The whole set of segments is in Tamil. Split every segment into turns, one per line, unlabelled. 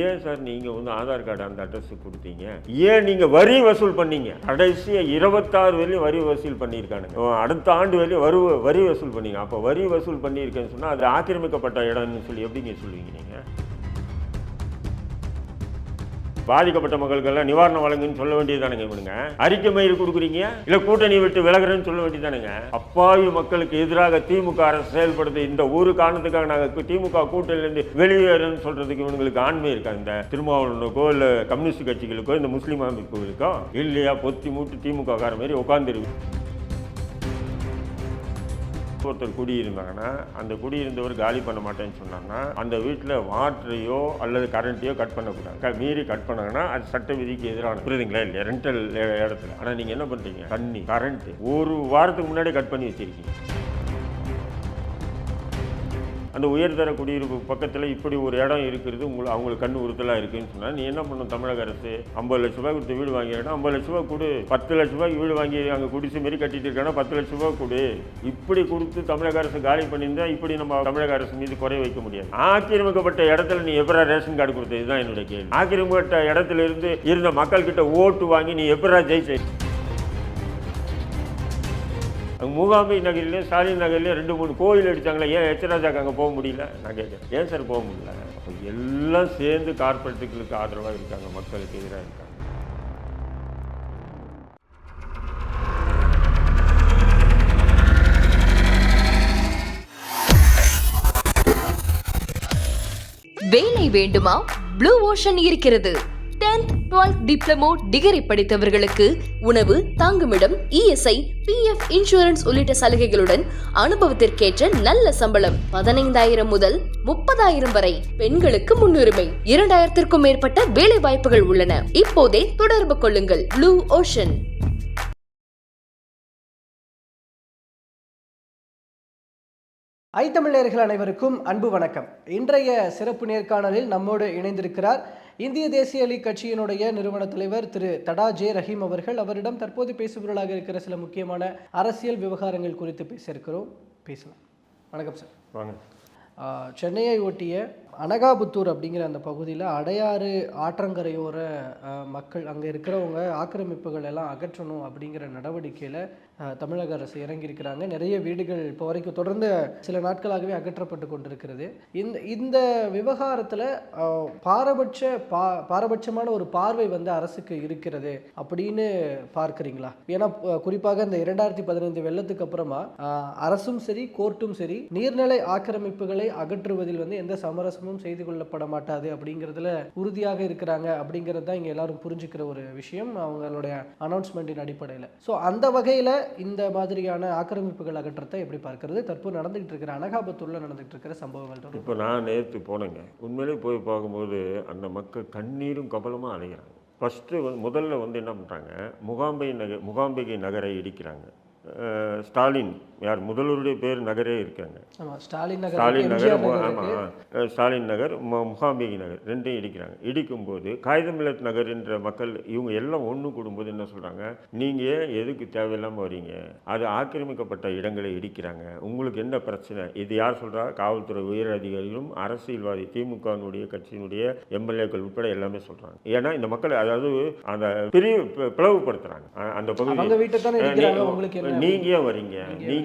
ஏன் சார் நீங்கள் வந்து ஆதார் கார்டு அந்த அட்ரஸுக்கு கொடுத்தீங்க? ஏன் நீங்கள் வரி வசூல் பண்ணீங்க? கடைசியாக இருபத்தாறு வரையும் வரி வசூல் பண்ணியிருக்கானுங்க. ஓ, அடுத்த ஆண்டு வரையும் வரு வரி வசூல் பண்ணீங்க. அப்போ வரி வசூல் பண்ணியிருக்கேன்னு சொன்னால் அது ஆக்கிரமிக்கப்பட்ட இடம்னு சொல்லி எப்படிங்க சொல்லுவீங்க நீங்கள் பாதிக்கப்பட்ட மக்களுக்கெல்லாம் நிவாரணம் வழங்குன்னு சொல்ல வேண்டியதானுங்க இவனுங்க. அறிக்கை மயிறு கொடுக்குறீங்க? இல்ல கூட்டணி விட்டு விலகுறேன்னு சொல்ல வேண்டியதானுங்க அப்பாவி மக்களுக்கு எதிராக திமுக அரசு செயல்படுது இந்த ஒரு காரணத்துக்காக நாங்க திமுக கூட்டணியிலிருந்து வெளியேறன்னு சொல்றதுக்கு இவங்களுக்கு ஆண்மை இருக்கா? இந்த திருமாவளவனுக்கோ இல்ல கம்யூனிஸ்ட் கட்சிகளுக்கோ இந்த முஸ்லீம் அமைப்புகளுக்கோ இல்லையா? பொத்தி மூட்டு திமுக கார மாதிரி உட்காந்துருக்கு ஒருத்தர் குடியிருந்தாங்கன்னா அந்த குடியிருந்தவர் காலி பண்ண மாட்டேன்னு சொன்னாங்கன்னா அந்த வீட்டில் வாட்டரையோ அல்லது கரண்ட்டையோ கட் பண்ணக்கூடாது. மீறி கட் பண்ணாங்கன்னா அது சட்ட விதிக்கு எதிரான புரியுதுங்களா இல்லையா? ரெண்டல் இடத்துல. ஆனால் நீங்கள் என்ன பண்ணுறீங்க தண்ணி கரண்ட்டு ஒரு வாரத்துக்கு முன்னாடி கட் பண்ணி வச்சிருக்கீங்க. அந்த உயர்தர குடியிருப்பு பக்கத்தில் இப்படி ஒரு இடம் இருக்கிறது உங்களுக்கு அவங்களுக்கு கண்ணு உறுத்தலாக இருக்குன்னு சொன்னால் நீ என்ன பண்ணணும் தமிழக அரசு? ஐம்பது லட்ச ரூபாய் கொடுத்து வீடு வாங்கினா ஐம்பது லட்ச ரூபாய் கொடு. பத்து லட்ச ரூபாய்க்கு வீடு வாங்கி அங்கே குடிசை மாரி கட்டிட்டு இருக்கானா பத்து லட்ச ரூபாய் கொடு. இப்படி கொடுத்து தமிழக அரசு காலி பண்ணியிருந்தா இப்படி நம்ம தமிழக அரசு மீது குறை வைக்க முடியாது. ஆக்கிரமிக்கப்பட்ட இடத்துல நீ எப்பரா ரேஷன் கார்டு கொடுத்தது? இதுதான் என்னுடைய கேள்வி. ஆக்கிரமிக்கப்பட்ட இடத்துல இருந்து இருந்த மக்கள்கிட்ட ஓட்டு வாங்கி நீ எப்பரா ஜெயிச்சு மூகாம்பை நகர்லையும் ஸ்டாலின் நகர்லையும் ரெண்டு மூணு கோயில் அடித்தாங்களே ஏன் எச்சராஜாக்கு அங்கே போக முடியல? நான் கேட்குறேன் ஏன் சார் போக முடியல? அப்போ எல்லாம் சேர்ந்து கார்பரேட்டுகளுக்கு ஆதரவாக இருக்காங்க மக்களுக்கு எதிராக இருக்காங்க.
வேலை வேண்டுமா? ப்ளூ ஓஷன் இருக்கிறது. 10th 12th டிப்ளமோ டிகிரி படித்தவர்களுக்கு உணவு தங்குமிடம் இஎஸ்ஐ பிஎஃப் இன்சூரன்ஸ் உள்ளிட்ட சலுகைகளுடன் அனுபவத்திற்கேற்ற நல்ல சம்பளம் பதினைந்தாயிரம் முதல் முப்பதாயிரம் வரை பெண்களுக்கு முன்னுரிமை. இரண்டாயிரத்திற்கும் மேற்பட்ட வேலை வாய்ப்புகள் உள்ளன. இப்போதே தொடர்பு கொள்ளுங்கள். ப்ளூ ஓஷன்
ஐத்தமிழர்கள் அனைவருக்கும் அன்பு வணக்கம். இன்றைய சிறப்பு நேர்காணலில் நம்மோடு இணைந்திருக்கிறார் இந்திய தேசிய லீக் கட்சியினுடைய நிறுவன தலைவர் திரு தடா ஜே ரஹீம் அவர்கள் அவரிடம் தற்போது பேசுபொருளாக இருக்கிற சில முக்கியமான அரசியல் விவகாரங்கள் குறித்து பேச இருக்கிறோம் பேசலாம். வணக்கம் சார்.
வாங்க.
சென்னையை ஒட்டிய அனகாபுத்தூர் அப்படிங்கிற அந்த பகுதியில் அடையாறு ஆற்றங்கரையோர மக்கள் அங்கே இருக்கிறவங்க ஆக்கிரமிப்புகள் எல்லாம் அகற்றணும் அப்படிங்கிற நடவடிக்கையில் தமிழக அரசு இறங்கியிருக்கிறாங்க. நிறைய வீடுகள் இப்போ வரைக்கும் தொடர்ந்து சில நாட்களாகவே அகற்றப்பட்டு கொண்டிருக்கிறது. இந்த இந்த விவகாரத்தில் பாரபட்ச பா பாரபட்சமான ஒரு பார்வை வந்து அரசுக்கு இருக்கிறது அப்படின்னு பார்க்குறீங்களா? ஏன்னா குறிப்பாக இந்த இரண்டாயிரத்தி பதினைந்து வெள்ளத்துக்கு அப்புறமா அரசும் சரி கோர்ட்டும் சரி நீர்நிலை ஆக்கிரமிப்புகளை அகற்றுவதில் வந்து எந்த சமரசமும் செய்து கொள்ளப்பட மாட்டாது அப்படிங்கிறதுல உறுதியாக இருக்கிறாங்க அப்படிங்கிறது தான் இங்கே எல்லாரும் புரிஞ்சுக்கிற ஒரு விஷயம். அவங்களுடைய அனௌன்ஸ்மெண்ட்டின் அடிப்படையில். ஸோ அந்த வகையில் இந்த மாதிரியான ஆக்கிரமிப்புகள் அகற்றத்தை எப்படி பார்க்கறது? தற்போது நடந்துகிட்டு இருக்கிற அனகாபத்தூரில் நடந்துகிட்டு இருக்கிற சம்பவங்கள்
இப்போ நான் நேற்று போனேங்க. உண்மையிலே போய் பார்க்கும்போது அந்த மக்கள் கண்ணீரும் கபலமாக அலைகிறாங்க. ஃபஸ்ட்டு வந்து முதல்ல வந்து என்ன பண்ணுறாங்க முகாம்பை நகர் முகாம்பிகை நகரை இடிக்கிறாங்க. ஸ்டாலின் யார் முதல்வருடைய பேர் நகரே இருக்காங்க.
ஸ்டாலின் நகர்
ஸ்டாலின் நகர்
எம்ஜிஆர்
மு-
நகர்
ஆமா,
இருக்கு.
ஆ. ஸ்டாலின் நகர் முகாம்பிகை நகர் ரெண்டையும் இடிக்கிறாங்க. இடிக்கும்போது காகிதமில்லத் நகர் என்ற மக்கள் இவங்க எல்லாம் ஒன்று கூடும்போது என்ன சொல்கிறாங்க நீங்கள் எதுக்கு தேவையில்லாமல் வரீங்க அது ஆக்கிரமிக்கப்பட்ட இடங்களை இடிக்கிறாங்க. உங்களுக்கு என்ன பிரச்சனை? இது யார் சொல்கிறா காவல்துறை உயர் அதிகாரிகளும் அரசியல்வாதி திமுகவினுடைய கட்சியினுடைய எம்எல்ஏக்கள் உட்பட எல்லாமே சொல்கிறாங்க ஏன்னா இந்த மக்கள் அதாவது அந்த பிரிவு பி- பிளவுபடுத்துறாங்க. அ- அந்த பகுதி
அவங்க வீட்டை தானே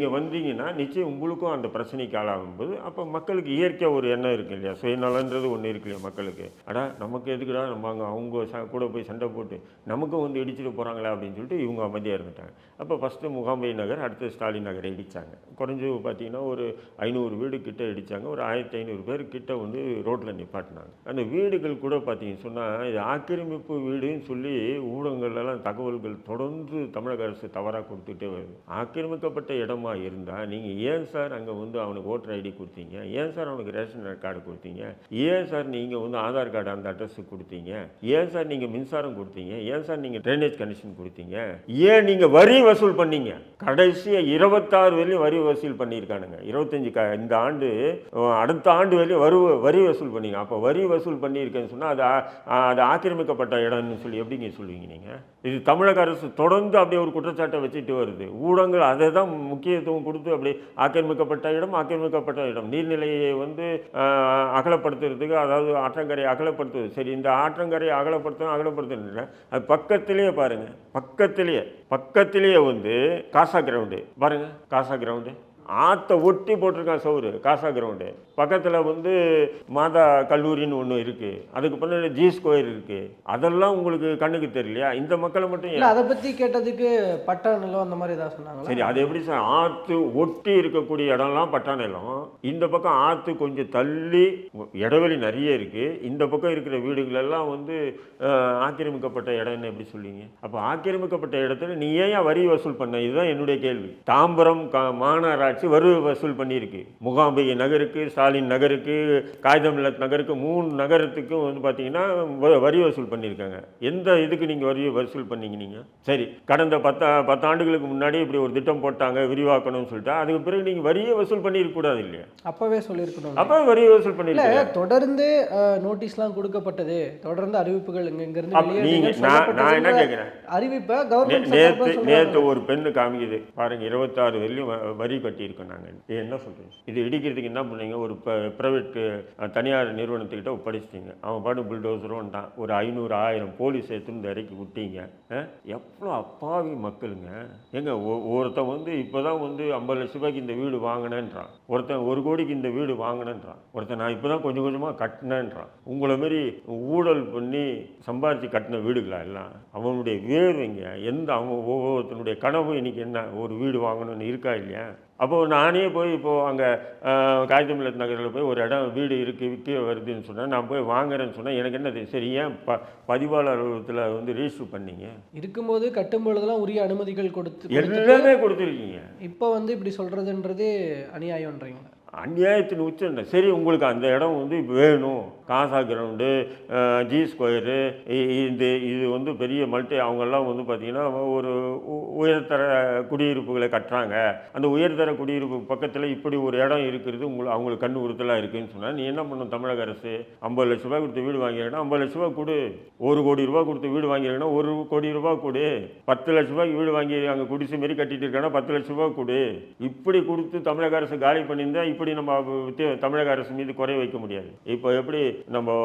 நீங்கள் வந்தீங்கன்னா நிச்சயம் உங்களுக்கும் அந்த பிரச்சனைக்கு ஆளாகும்போது அப்போ மக்களுக்கு இயற்கையாக ஒரு எண்ணம் இருக்கு இல்லையா? சுயநலன்றது ஒன்று இருக்கு இல்லையா மக்களுக்கு? அடா நமக்கு எதுக்குடா நம்ம அங்கே அவங்க ச- கூட போய் சண்டை போட்டு நமக்கும் வந்து இடிச்சிட்டு போகிறாங்களா அப்படின்னு சொல்லிட்டு இவங்க அமைதியாக இருந்துட்டாங்க. அப்போ ஃபஸ்ட்டு முகாம்பை நகர் அடுத்து ஸ்டாலின் நகரை இடித்தாங்க குறைஞ்சது பார்த்தீங்கன்னா ஒரு ஐநூறு வீடு கிட்ட இடிச்சாங்க. ஒரு ஆயிரத்தி ஐநூறு பேர் கிட்ட வந்து ரோட்டில் நிப்பாட்டினாங்க. அந்த வீடுகள் கூட பார்த்தீங்கன்னு சொன்னால் இது ஆக்கிரமிப்பு வீடுன்னு சொல்லி ஊடகங்கள்லாம் தகவல்கள் தொடர்ந்து தமிழக அரசு தவறாக கொடுத்துட்டே வருது. ஆக்கிரமிக்கப்பட்ட இடமா இருந்தால் நீங்கள் ஏன் சார் அங்கே வந்து அவனுக்கு ஓட்டர் ஐடி கொடுத்தீங்க? ஏன் சார் அவனுக்கு ரேஷன் கார்டு கொடுத்தீங்க? ஏன் சார் நீங்கள் வந்து ஆதார் கார்டு அந்த அட்ரஸுக்கு கொடுத்தீங்க? ஏன் சார் நீங்கள் மின்சாரம் கொடுத்தீங்க? ஏன் சார் நீங்கள் ட்ரைனேஜ் கனெக்ஷன் கொடுத்தீங்க? ஏன் நீங்கள் வரி வசூல் பண்ணீங்க? கடைசியாக இருபத்தாறு வரையும் வரி வசூல் பண்ணியிருக்கானுங்க. இருபத்தஞ்சி க இந்த ஆண்டு அடுத்த ஆண்டு வரையும் வரி வரி வசூல் பண்ணீங்க. அப்போ வரி வசூல் பண்ணியிருக்கேன்னு சொன்னால் அது அது ஆக்கிரமிக்கப்பட்ட இடம்னு சொல்லி எப்படிங்க சொல்லுவீங்க நீங்கள் இது தமிழக அரசு தொடர்ந்து அப்படியே ஒரு குற்றச்சாட்டை வச்சுட்டு வருது. ஊடகங்கள் அதை தான் முக்கிய முக்கியத்துவம் கொடுத்து அப்படி ஆக்கிரமிக்கப்பட்ட இடம் ஆக்கிரமிக்கப்பட்ட இடம். நீர்நிலையை வந்து அகலப்படுத்துறதுக்கு அதாவது ஆற்றங்கரையை அகலப்படுத்துவது. சரி இந்த ஆற்றங்கரையை அகலப்படுத்தணும் அகலப்படுத்தணும் அது பக்கத்திலேயே பாருங்கள் பக்கத்திலேயே பக்கத்திலேயே வந்து காசா கிரவுண்டு. பாருங்க காசா கிரவுண்டு. ஆற்றை ஒட்டி போட்டிருக்கான் சவுரு காசா கிரவுண்டு. பக்கத்தில் வந்து மாதா கல்லூரின்னு ஒன்று இருக்குது அதுக்கு பின்னாடி ஜி ஸ்கொயர் இருக்குது அதெல்லாம் உங்களுக்கு கண்ணுக்கு தெரியலையா? இந்த மக்களை மட்டும்
அதை பற்றி கேட்டதுக்கு பட்டா நிலம் அந்த மாதிரி ஏதாவது சொன்னாங்களா?
சரி அது எப்படி சார்? ஆற்று ஒட்டி இருக்கக்கூடிய இடம்லாம் பட்டா நிலம். இந்த பக்கம் ஆற்று கொஞ்சம் தள்ளி இடைவெளி நிறைய இருக்கு. இந்த பக்கம் இருக்கிற வீடுகள் எல்லாம் வந்து ஆக்கிரமிக்கப்பட்ட இடம்னு எப்படி சொல்லுவீங்க? அப்போ ஆக்கிரமிக்கப்பட்ட இடத்துல நீ ஏன் வரி வசூல் பண்ண? இதுதான் என்னுடைய கேள்வி. தாம்பரம் க மாநகராட்சி வரி வசூல் பண்ணியிருக்கு. முகாம்பிகை நகருக்கு ஸ்டாலின் நகருக்கு காகிதமில்லத் நகருக்கு மூணு நகரத்துக்கும் வந்து பார்த்தீங்கன்னா வரி வசூல் பண்ணியிருக்காங்க. எந்த இதுக்கு நீங்கள் வரி வசூல் பண்ணீங்க நீங்கள் சரி கடந்த பத்து பத்தாண்டுகளுக்கு முன்னாடி இப்படி ஒரு திட்டம் போட்டாங்க விரிவாக்கணும்னு சொல்லிட்டு அதுக்கு பிறகு நீங்கள் வரியை வசூல் பண்ணியிருக்க கூடாது இல்லையா?
அப்பவே சொல்லியிருக்கணும்.
அப்போ வரி வசூல் பண்ணியிருக்காங்க.
தொடர்ந்து நோட்டீஸ்லாம் கொடுக்கப்பட்டது. தொடர்ந்து அறிவிப்புகள் இங்க இங்க இருந்து
அப்ப நீங்க
வெளியேறுங்கன்னு
நான் நான் என்ன கேட்குறேன்
அறிவிப்பை கவர்மெண்ட்
நேத்து நேத்து ஒரு பெண்ணு காமிக்குது. பாருங்க இருபத்தாறு வெள்ளியும் வரி கட்டியிருக்கோம் நாங்கள் இது என்ன சொல்கிறீங்க இது இடிக்கிறதுக்கு என்ன பண்ணீங்க? ஒரு ப்ரைவேட் தனியார் நிறுவனத்துக்கிட்ட ஒப்படைச்சிட்டிங்க. அவன் பாட்டு புல்டோசரும் ஒரு ஐநூறு ஆயிரம் போலீஸ் எடுத்துருந்து இறக்கி விட்டீங்க. எவ்வளோ அப்பாவி மக்களுங்க. ஏங்க ஒ- ஒருத்தன் வந்து இப்போ தான் வந்து ஐம்பது லட்ச ரூபாய்க்கு இந்த வீடு வாங்கினேன்றான். ஒருத்தன் ஒரு கோடிக்கு இந்த வீடு வாங்கினேன்றான். ஒருத்தன் நான் இப்போ தான் கொஞ்சம் கொஞ்சமாக கட்டினேன்றான். உங்களை மாரி ஊழல் பண்ணி சம்பாரித்து கட்டின வீடுகளா எல்லாம்? அவனுடைய வேர்வைங்க எந்த அவன் ஒவ்வொருத்தனுடைய கனவு இன்னைக்கு என்ன? ஒரு வீடு வாங்கணும்னு இருக்கா இல்லையா? அப்போ நானே போய் இப்போது அங்கே காகிதமில்லத் நகரில் போய் ஒரு இடம் வீடு இருக்குது விற்க வருதுன்னு சொன்னால் நான் போய் வாங்குறேன்னு சொன்னால் எனக்கு என்ன தெரியும் சரி ஏன் ப பதிவாளர் அலுவலகத்தில் வந்து ரிஜிஸ்டர் பண்ணீங்க?
இருக்கும்போது கட்டும் பொழுதெல்லாம் உரிய அனுமதிகள் கொடுத்து
எல்லாமே கொடுத்துருக்கீங்க.
இப்போ வந்து இப்படி சொல்றதுன்றதே அநியாயம்ன்றீங்க.
அநியாயத்தின் உச்சம் சரி உங்களுக்கு அந்த இடம் வந்து வேணும். காசா கிரவுண்டு ஜி ஸ்கொயரு இது இது வந்து பெரிய மல்டி அவங்கெல்லாம் வந்து பார்த்திங்கன்னா ஒரு உ- உயர்தர குடியிருப்புகளை கட்டுறாங்க. அந்த உயர்தர குடியிருப்பு பக்கத்தில் இப்படி ஒரு இடம் இருக்கிறது உங்களுக்கு அவங்களுக்கு கண்ணு உறுத்தலாக இருக்குதுன்னு சொன்னால் நீ என்ன பண்ணணும் தமிழக அரசு? ஐம்பது லட்ச ரூபாய் கொடுத்து வீடு வாங்கியிருக்கா ஐம்பது லட்ச ரூபா கொடு. ஒரு கோடி ரூபா கொடுத்து வீடு வாங்கியிருக்கா ஒரு கோடி ரூபா கொடு. பத்து லட்ச ரூபாய்க்கு வீடு வாங்கி அங்கே குடிசை மாரி கட்டிட்டு இருக்கானா பத்து லட்ச ரூபா கொடு. இப்படி கொடுத்து தமிழக அரசு காலி பண்ணியிருந்தால் இப்படி நம்ம தமிழக அரசு மீது குறை வைக்க முடியாது. இப்போ எப்படி நம்ம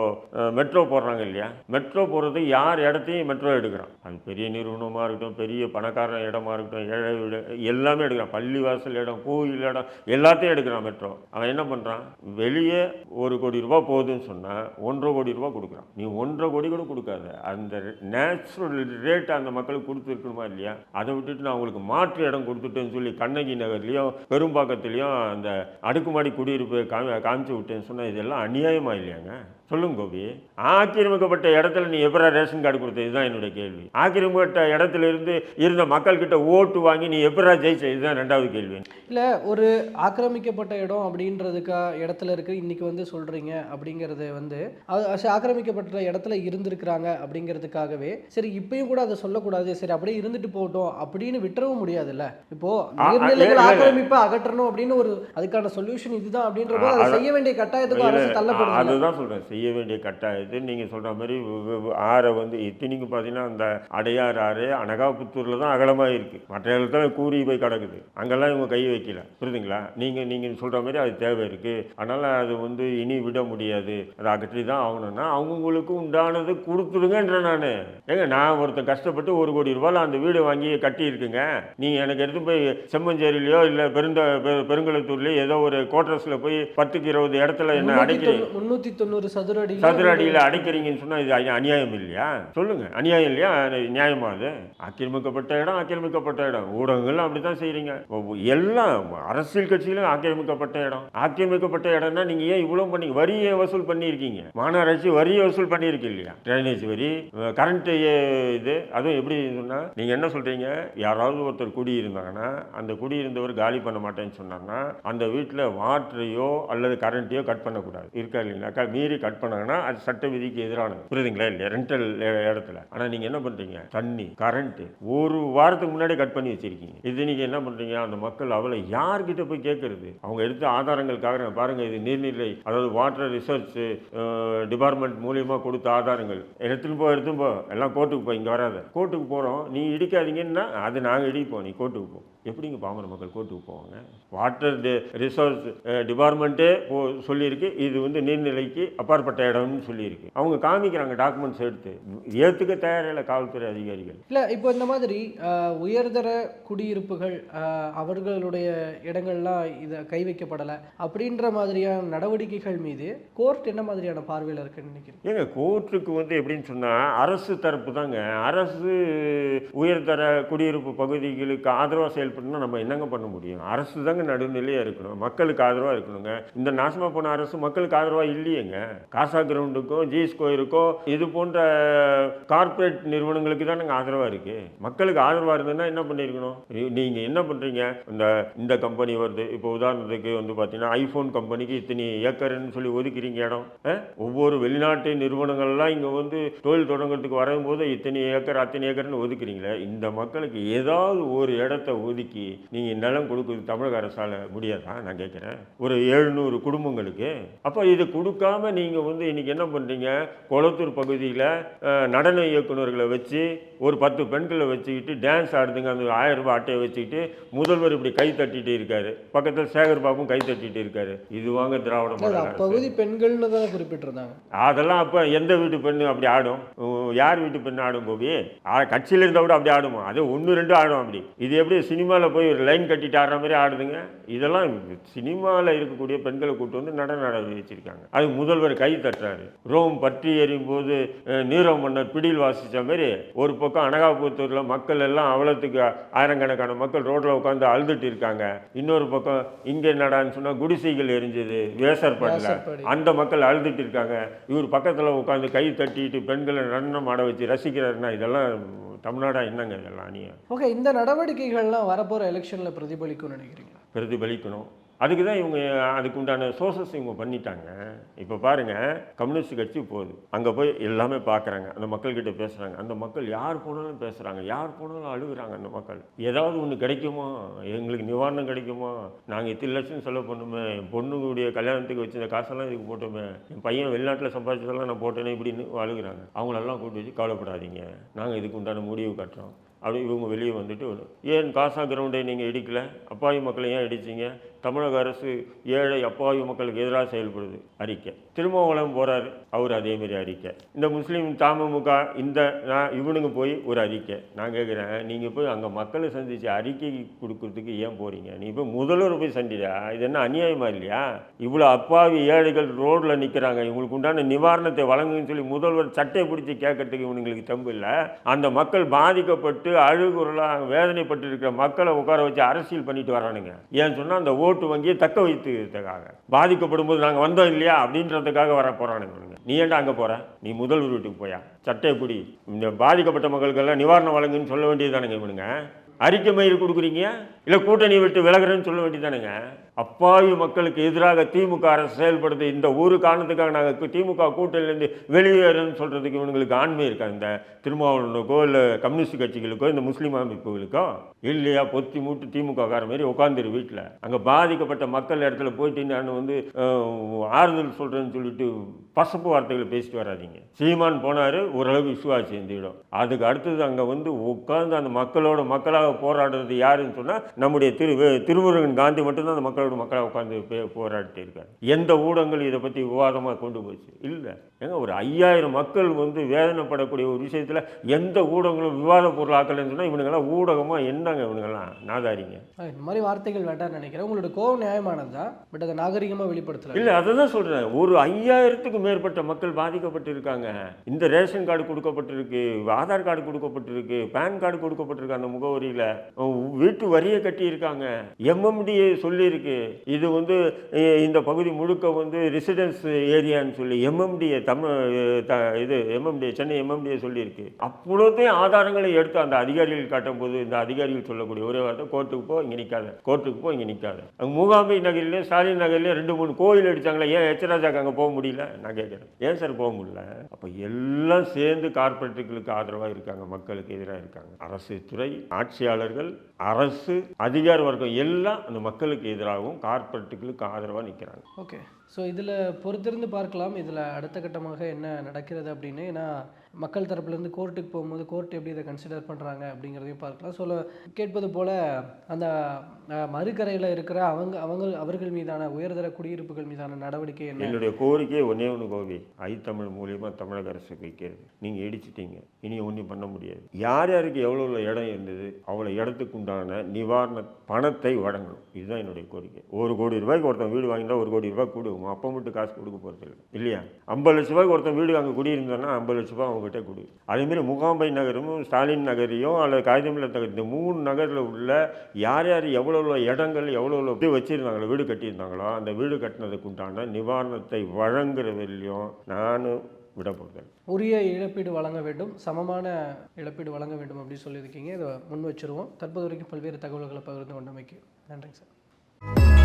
மெட்ரோ போடுறாங்க இல்லையா? மெட்ரோ போடுறது யார் இடத்தையும் மெட்ரோ எடுக்கிறான். அது பெரிய நிறுவனமாக இருக்கட்டும் பெரிய பணக்கார இடமா இருக்கட்டும் ஏழை வீடு எல்லாமே எடுக்கிறான். பள்ளிவாசல் இடம் கோயில் இடம் எல்லாத்தையும் எடுக்கிறான் மெட்ரோ அவன் என்ன பண்ணுறான் வெளியே ஒரு கோடி ரூபா போகுதுன்னு சொன்னால் ஒன்றரை கோடி ரூபா கொடுக்குறான். நீ ஒன்றரை கோடி கூட கொடுக்காத. அந்த நேச்சுரல் ரேட் அந்த மக்களுக்கு கொடுத்துருக்கணுமா இல்லையா? அதை விட்டுட்டு நான் அவங்களுக்கு மாற்று இடம் கொடுத்துட்டேன்னு சொல்லி கண்ணகி நகர்லேயும் பெரும்பாக்கத்துலேயும் அந்த அடுக்குமாடி குடியிருப்பு காமி காமிச்சு விட்டேன்னு சொன்னால் இதெல்லாம் அநியாயமாக இல்லையாங்க? சொல்லுங்க கோபி. ஆக்கிரமிக்கப்பட்ட இடத்துல நீ எப்பரா ரேஷன் கார்டு கொடுத்த இதுதான் என்னுடைய கேள்வி. ஆக்கிரமிக்கப்பட்ட இடத்துல இருந்து இருந்த மக்கள்கிட்ட ஓட்டு வாங்கி நீ எப்பரா ஜெயிச்ச? இதுதான் ரெண்டாவது கேள்வி.
இல்ல ஒரு ஆக்கிரமிக்கப்பட்ட இடம் அப்படின்றதுக்கா இடத்துல இருக்கு இன்னைக்கு வந்து சொல்றீங்க அப்படிங்கறது வந்து ஆக்கிரமிக்கப்பட்ட இடத்துல இருந்திருக்கிறாங்க அப்படிங்கிறதுக்காகவே சரி இப்பயும் கூட அதை சொல்லக்கூடாது சரி அப்படியே இருந்துட்டு போகட்டும் அப்படின்னு விட்டுறவும் முடியாதுல்ல? இப்போ நீர்நிலைகள். ஆக்கிரமிப்பை அகற்றணும் அப்படின்னு ஒரு அதுக்கான சொல்யூஷன் இதுதான் அப்படின்ற செய்ய வேண்டிய கட்டாயத்துக்கு அரசு தள்ளப்படுது
அதுதான் சொல்றேன். செய்ய வேண்டிய கட்டாயத்து நீங்க சொல்ற மாதிரி ஆறை வந்து இத்தனைக்கு பார்த்தீங்கன்னா அந்த அடையார் ஆறு அனகாபுத்தூர்ல தான் அகலமா இருக்கு. மற்ற இடத்துல கூறி போய் கிடக்குது. அங்கெல்லாம் இவங்க கை வைக்கல. புரியுதுங்களா? நீங்க நீங்க சொல்ற மாதிரி அது தேவை இருக்கு. அதனால அது வந்து இனி விட முடியாது. அதை அகற்றி தான் ஆகணும்னா அவங்களுக்கு உண்டானது கொடுத்துடுங்கன்ற நான். ஏங்க நான் ஒருத்தன் கஷ்டப்பட்டு ஒரு கோடி ரூபாயில் அந்த வீடு வாங்கி கட்டி இருக்குங்க நீங்க எனக்கு எடுத்து போய் செம்மஞ்சேரியிலையோ இல்லை பெருந்த பெருங்குளத்தூர்லயோ ஏதோ ஒரு கோட்ரஸ்ல போய் பத்துக்கு இருபது இடத்துல என்ன
தொண்ணூ- முன்னூத்தி தொண்ணூறு சதுர அடி
சதுரடியில் அடைக்கிறீங்கன்னு சொன்னா இது அநியாயம் இல்லையா? சொல்லுங்க. அநியாயம் இல்லையா? நியாயமா அது? ஆக்கிரமிக்கப்பட்ட இடம் ஆக்கிரமிக்கப்பட்ட இடம். ஊடகங்களும் அப்படி தான் ஒவ்வொ- எல்லாம் அரசியல் கட்சியிலும் ஆக்கிரமிக்கப்பட்ட இடம். ஆக்கிரமிக்கப்பட்ட இடம்னா நீங்க ஏன் இவ்வளவு பண்ணி வரியை வசூல் பண்ணியிருக்கீங்க? மாநகராட்சி வரியை வசூல் பண்ணியிருக்கு இல்லையா? ட்ரைனேஜ் வரி கரண்ட் இது அதுவும் எப்படி சொன்னால் நீங்க என்ன சொல்றீங்க? யாராவது ஒருத்தர் குடியிருந்தாங்கன்னா அந்த குடியிருந்தவர் காலி பண்ண மாட்டேன்னு சொன்னாங்கன்னா அந்த வீட்டில் வாட்டரையோ அல்லது கரண்ட்டையோ கட் பண்ணக்கூடாது. இருக்கா இல்லைங்களா? மீறி கட் பண்ணாங்கன்னா அது சட்ட விதிக்கு எதிரானது. புரியுதுங்களா இல்லையா? ரெண்டல் இடத்துல. ஆனால் நீங்கள் என்ன பண்ணுறீங்க தண்ணி கரண்ட்டு ஒரு வாரத்துக்கு முன்னாடி கட் பண்ணி வச்சிருக்கீங்க. இது நீங்கள் என்ன பண்ணுறீங்க அந்த மக்கள் அவளை யார்கிட்ட போய் கேட்கறது அவங்க எடுத்த ஆதாரங்களுக்காக பாருங்கள் இது நீர்நிலை அதாவது வாட்டர் ரிசர்ச் டிபார்ட்மெண்ட் மூலியமாக கொடுத்த ஆதாரங்கள். எடுத்துன்னு போ எடுத்துன்னு போ. எல்லாம் கோர்ட்டுக்கு போ இங்கே வராத. கோர்ட்டுக்கு போகிறோம் நீ இடிக்காதீங்கன்னா அது நாங்கள் இடிப்போம். நீ கோர்ட்டுக்கு போ. எப்படிங்க பாமர மக்கள் கோர்ட்டுக்கு போவாங்க? வாட்டர் ரிசோர்ஸ் டிபார்ட்மெண்ட்டே போ சொல்லியிருக்கு. இது வந்து நீர்நிலைக்கு அப்பாற்பட்ட இடம்னு சொல்லியிருக்கு. அவங்க காமிக்கிறாங்க டாக்குமெண்ட்ஸ் எடுத்து. ஏற்றுக்க தயாரில்லை காவல்துறை அதிகாரிகள்.
இல்லை இப்போ இந்த மாதிரி உயர்தர குடியிருப்புகள் அவர்களுடைய இடங்கள்லாம் இதை கை வைக்கப்படலை. அப்படின்ற மாதிரியான நடவடிக்கைகள் மீது கோர்ட் என்ன மாதிரியான பார்வையில் இருக்குன்னு நினைக்கிறீங்க?
ஏங்க கோர்ட்டுக்கு வந்து எப்படின்னு சொன்னால் அரசு தரப்பு தாங்க. அரசு உயர்தர குடியிருப்பு பகுதிகளுக்கு ஆதரவாக செயல்படணும்னா நம்ம என்னங்க பண்ண முடியும்? அரசு தாங்க நடுநிலையாக இருக்கணும். மக்களுக்கு ஆதரவாக இருக்கணுங்க. இந்த நாசமாக போன அரசு மக்களுக்கு ஆதரவாக இல்லையேங்க. காசா கிரவுண்டுக்கும் ஜிஎஸ் கோயிலுக்கும் இது போன்ற கார்ப்பரேட் நிறுவனங்களுக்கு தான் நாங்கள் ஆதரவாக இருக்குது மக்களுக்கு ஆதரவாக இருந்ததுன்னா என்ன பண்ணியிருக்கணும் நீங்கள் என்ன பண்ணுறீங்க இந்த இந்த கம்பெனி வருது. இப்போ உதாரணத்துக்கு வந்து பார்த்தீங்கன்னா ஐஃபோன் கம்பெனிக்கு இத்தனை ஏக்கர்னு சொல்லி ஒதுக்கிறீங்க இடம். ஒவ்வொரு வெளிநாட்டு நிறுவனங்கள்லாம் இங்கே வந்து தொழில் தொடங்குறதுக்கு வரும்போது இத்தனை ஏக்கர் அத்தனை ஏக்கர்னு ஒதுக்குறீங்களே. இந்த மக்களுக்கு ஏதாவது ஒரு இடத்த ஒதுக்கி நீங்கள் நிலம் கொடுக்குறது தமிழக அரசால் முடியாதா? நான் கேட்குறேன் ஒரு எழுநூறு குடும்பங்களுக்கு. அப்போ இது கொடுக்காம நீங்கள் வந்து இன்னைக்கு என்ன பண்ணுறீங்க கொளத்தூர் பகுதியில் நடன இயக்குனர்களை வச்சு ஒரு பத்து பெண்களை வச்சுக்கிட்டு டான்ஸ் ஆடுதுங்க. அந்த ஆயிரம் ரூபாய் அட்டையை வச்சுக்கிட்டு முதல்வர் இப்படி கை தட்டிட்டு இருக்காரு. பக்கத்தில் சேகர் பாபும் கை தட்டிட்டு இருக்காரு. இது வாங்க திராவிட.
அப்பகுதி பெண்கள்னு தான் குறிப்பிட்டிருந்தாங்க.
அதெல்லாம் அப்போ எந்த வீட்டு பெண்ணு அப்படி ஆடும்? யார் வீட்டு பெண்ணு ஆடும் ஆ, கட்சியில இருந்தால் கூட அப்படி ஆடுமா? அது ஒன்று ரெண்டு ஆடும் அப்படி. இது எப்படி சினிமாவில் போய் ஒரு லைன் கட்டிட்டு ஆடுற மாதிரி ஆடுதுங்க. இதெல்லாம் சினிமாவில் இருக்கக்கூடிய பெண்களை கூட்டு வந்து நடன ஆட வச்சிருக்காங்க. அது முதல்வர் கை தட்டுறாரு. ரோம் பற்றி எறியும் போது அஹ், நீரோ மன்னர் பிடியில் வாசித்த மாதிரி ஒரு பக்கம் அனகாபுத்தூரில் மக்கள் எல்லாம் அவ்வளோத்துக்கு ஆயிரக்கணக்கான மக்கள் ரோட்டில் உட்காந்து அழுதுட்டு இருக்காங்க. இன்னொரு பக்கம் இங்கே என்னடான்னு சொன்னால் குடிசைகள் எரிஞ்சது வேசர்படல
வேசர்பாடி.
அந்த மக்கள் அழுதுட்டு இருக்காங்க. இவர் பக்கத்தில் உட்காந்து கை தட்டிட்டு பெண்களை நடனம் ஆட வச்சு ரசிக்கிறாருன்னா இதெல்லாம் தமிழ்நாடா என்னங்க இதெல்லாம் அநியாயம்
ஓகே இந்த நடவடிக்கைகள்லாம் வரப்போகிற எலெக்ஷனில் பிரதிபலிக்கும்னு நினைக்கிறீங்களா
பிரதிபலிக்கணும். அதுக்கு தான் இவங்க அதுக்கு உண்டான சோர்சஸ் இவங்க பண்ணிட்டாங்க. இப்போ பாருங்க கம்யூனிஸ்ட் கட்சி போகுது. அங்கே போய் எல்லாமே பார்க்குறாங்க அந்த மக்கள்கிட்ட பேசுகிறாங்க அந்த மக்கள் யார் போனாலும் பேசுகிறாங்க யார் போனாலும் அழுகுறாங்க அந்த மக்கள். ஏதாவது ஒன்று கிடைக்குமா? எங்களுக்கு நிவாரணம் கிடைக்குமா? நாங்கள் இத்தனை லட்சம் செலவு பண்ணுமே. என் பொண்ணுடைய கல்யாணத்துக்கு வச்சிருந்த காசெல்லாம் இதுக்கு போட்டோமே. என் பையன் வெளிநாட்டில் சம்பாதிச்சதெல்லாம் நான் போட்டேனே இப்படின்னு அழுகுறாங்க. அவங்களெல்லாம் கூப்பிட்டு வச்சு கவலைப்படாதீங்க. நாங்கள் இதுக்கு உண்டான முடிவு கட்டுறோம். அப்படி இவங்க வெளியே வந்துட்டு ஏன் காசா கிரவுண்டை நீங்கள் இடிக்கல? அப்பாவி மக்களை ஏன் இடிச்சிங்க? தமிழக அரசு ஏழை அப்பாவி மக்களுக்கு எதிராக செயல்படுது. அறிக்கை. திருமாவளம் போகிறார் அவர் அதேமாரி அறிக்கை. இந்த முஸ்லீம் தமுக இந்த நான் இவனுங்க போய் ஒரு அறிக்கை. நான் கேட்குறேன் நீங்கள் போய் அங்கே மக்களை சந்தித்து அறிக்கை கொடுக்குறதுக்கு ஏன் போகிறீங்க நீ போய் முதல்வர் போய் சந்திடா? இது என்ன அநியாயமா இல்லையா? இவ்வளோ அப்பாவி ஏழைகள் ரோட்டில் நிற்கிறாங்க இவங்களுக்கு உண்டான நிவாரணத்தை வழங்குன்னு சொல்லி முதல்வர் சட்டை பிடிச்சி கேட்கறதுக்கு இவனுங்களுக்கு தம்பு இல்லை. அந்த மக்கள் பாதிக்கப்பட்டு அழுகுறலாம் வேதனைப்பட்டு இருக்கிற மக்களை உட்கார வச்சு அரசியல் பண்ணிட்டு வரானுங்க. ஏன்னு சொன்னால் அந்த ஓட்டு வங்கியை தக்க வைத்துக்காக பாதிக்கப்படும் போது நாங்கள் வந்தோம் இல்லையா? அப்படின்றதுக்காக வர போகிறானுங்க இவனுங்க. நீ ஏன்டா அங்கே போகிற நீ முதல்வர் வீட்டுக்கு போயா? சட்டை பிடி. இந்த பாதிக்கப்பட்ட மக்களுக்கெல்லாம் நிவாரணம் வழங்குன்னு சொல்ல வேண்டியது தானுங்க இவனுங்க. அறிக்கை மயில் கொடுக்குறீங்க? இல்லை கூட்டணி விட்டு விலகுறேன்னு சொல்ல வேண்டியதானுங்க அப்பாவி மக்களுக்கு எதிராக திமுக அரசு செயல்படுது. இந்த ஒரு காரணத்துக்காக நாங்கள் திமுக கூட்டணியிலேருந்து வெளியேறணும்னு சொல்கிறதுக்கு இவங்களுக்கு ஆண்மை இருக்கா? இந்த திருமாவளவனுக்கோ இல்லை கம்யூனிஸ்ட் கட்சிகளுக்கோ இந்த முஸ்லீம் அமைப்புகளுக்கோ? இல்லையா? பொத்தி மூட்டு திமுக கார மாதிரி உட்காந்துரு வீட்டில் அங்கே பாதிக்கப்பட்ட மக்கள் இடத்துல போயிட்டு நான் வந்து ஆறுதல் சொல்கிறேன்னு சொல்லிட்டு பசப்பு வார்த்தைகளை பேசிட்டு வராதீங்க. சீமான் போனார் ஓரளவுக்கு விசுவாசி இந்த அதுக்கு அடுத்தது அங்கே வந்து உட்காந்து அந்த மக்களோட மக்களாக போராடுறது யாருன்னு சொன்னால் நம்முடைய திரு திருமுருகன் காந்தி மட்டும்தான் அந்த மக்களோட மக்களாக உட்காந்து போராடிட்டு இருக்காரு எந்த ஊடகங்கள் இதை பற்றி விவாதமாக கொண்டு போச்சு? இல்லை. ஏங்க ஒரு ஐயாயிரம் மக்கள் வந்து வேதனைப்படக்கூடிய ஒரு விஷயத்தில் எந்த ஊடகங்களும் விவாத பொருளாக்கலன்னு சொன்னால் இவனுங்கெல்லாம் ஊடகமாக என்னங்க இவனுங்கெல்லாம்? நாதாரிங்க.
இந்த மாதிரி வார்த்தைகள் வேண்டாம்னு நினைக்கிறேன். உங்களோட கோவம் நியாயமானது? தான் பட் அதை நாகரிகமாக வெளிப்படுத்தல.
இல்லை அதை தான் சொல்கிறேன் ஒரு ஐயாயிரத்துக்கும் மேற்பட்ட மக்கள் பாதிக்கப்பட்டு இருக்காங்க இந்த ரேஷன் கார்டு கொடுக்கப்பட்டிருக்கு ஆதார் கார்டு கொடுக்கப்பட்டிருக்கு பேன் கார்டு கொடுக்கப்பட்டிருக்கு அந்த முகவரியில். வீட்டு வரியை கட்டியிருக்காங்க. எம்எம்டிஏ சொல்லியிருக்கு. இது வந்து இந்த பகுதி முழுக்க வந்து ரெசிடென்ஸ் ஏரியான்னு சொல்லி எம்எம்டிஏ தமிழ் த- இது எம்எம்டிஏ சென்னை எம்எம்டிஏ சொல்லியிருக்கு. அவ்வளோத்தையும் ஆதாரங்களை எடுத்து அந்த அதிகாரிகள் காட்டும் போது இந்த அதிகாரிகள் சொல்லக்கூடிய ஒரே வார்த்தை கோர்ட்டுக்கு போ இங்கே நிற்காத கோர்ட்டுக்கு போ இங்கே நிற்காத அங்கே மூகாம்பை நகர்லேயும் ஸ்டாலின் நகர்லேயும் ரெண்டு மூணு கோயில் அடித்தாங்களே ஏன் எச்சராஜாக்கு அங்கே போக முடியல? நான் கேட்குறேன். ஏன் சார் போக முடியல? அப்போ எல்லாம் சேர்ந்து கார்ப்பரேட்டுகளுக்கு ஆதரவாக இருக்காங்க மக்களுக்கு எதிராக இருக்காங்க. அரசு துறை ஆட்சியாளர்கள் அரசு அதிகார வர்க்கம் எல்லாம் அந்த மக்களுக்கு எதிராகவும் கார்ப்பரேட்டுகளுக்கு ஆதரவாக நிற்கிறாங்க
ஓகே ஸோ இதில் பொறுத்திருந்து பார்க்கலாம். இதில் அடுத்த கட்டமாக என்ன நடக்கிறது அப்படின்னு. ஏன்னா மக்கள் தரப்புலேருந்து கோர்ட்டுக்கு போகும்போது கோர்ட் எப்படி இதை கன்சிடர் பண்ணுறாங்க அப்படிங்கிறதையும் பார்க்கலாம். ஸோ கேட்பது போல் அந்த மறுக்கரையில் இருக்கிற அவங்க அவங்க அவர்கள் மீதான உயர்தர குடியிருப்புகள் மீதான நடவடிக்கை என்ன?
என்னுடைய கோரிக்கை ஒன்னே ஒன்று கோவி ஐத்தமிழ் மூலியமாக தமிழக அரசுக்கு வைக்கிறது நீங்கள் இடிச்சிட்டீங்க. இனி ஒன்றும் பண்ண முடியாது. யார் யாருக்கு எவ்வளோ எவ்வளோ இடம் இருந்தது அவ்வளோ இடத்துக்கு உண்டான நிவாரண பணத்தை வழங்கணும். இதுதான் என்னுடைய கோரிக்கை. ஒரு கோடி ரூபாய்க்கு ஒருத்தன் வீடு வாங்கினா ஒரு கோடி ரூபாய் கொடுக்குமா. அப்போ மட்டும் காசு கொடுக்க போகிறது இல்லை. இல்லையா? ஐம்பது லட்ச ரூபாய்க்கு ஒருத்தன் வீடு அங்கே குடியிருந்தோன்னா ஐம்பது லட்ச ரூபாய் அவங்ககிட்ட கொடு. அதேமாரி முகாம்பை நகரும் ஸ்டாலின் நகரையும் அல்லது காகிதமில்ல நகர் இந்த மூணு நகரில் உள்ள யார் யார் எவ்வளோ எவ்வளோ இடங்கள் எவ்வளோ எவ்வளோ இது வச்சுருந்தாங்களோ வீடு கட்டியிருந்தாங்களோ அந்த வீடு கட்டினதுக்கு உண்டான நிவாரணத்தை வழங்குறதுலையும் நான் விட
உரிய இழப்பீடு வழங்க வேண்டும் சமமான இழப்பீடு வழங்க வேண்டும் அப்படின்னு சொல்லியிருக்கீங்க. இதை முன் வச்சிருவோம். தற்போது வரைக்கும் பல்வேறு தகவல்களை பகிர்ந்து கொண்டமைக்கு நன்றிங்க சார்.